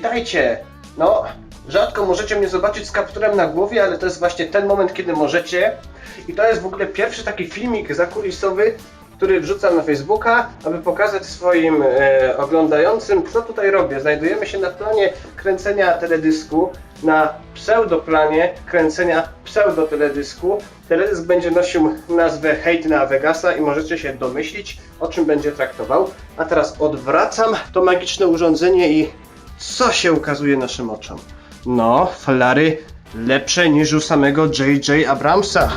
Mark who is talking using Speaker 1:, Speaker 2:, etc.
Speaker 1: Witajcie! No, rzadko możecie mnie zobaczyć z kapturem na głowie, ale to jest właśnie ten moment, kiedy możecie. I to jest w ogóle pierwszy taki filmik zakulisowy, który wrzucam na Facebooka, aby pokazać swoim e, oglądającym, co tutaj robię. Znajdujemy się na planie kręcenia teledysku, na pseudoplanie kręcenia pseudoteledysku. Teledysk będzie nosił nazwę Hate na Vegasa i możecie się domyślić, o czym będzie traktował. A teraz odwracam to magiczne urządzenie i co się ukazuje naszym oczom? No, flary lepsze niż u samego J.J. Abramsa.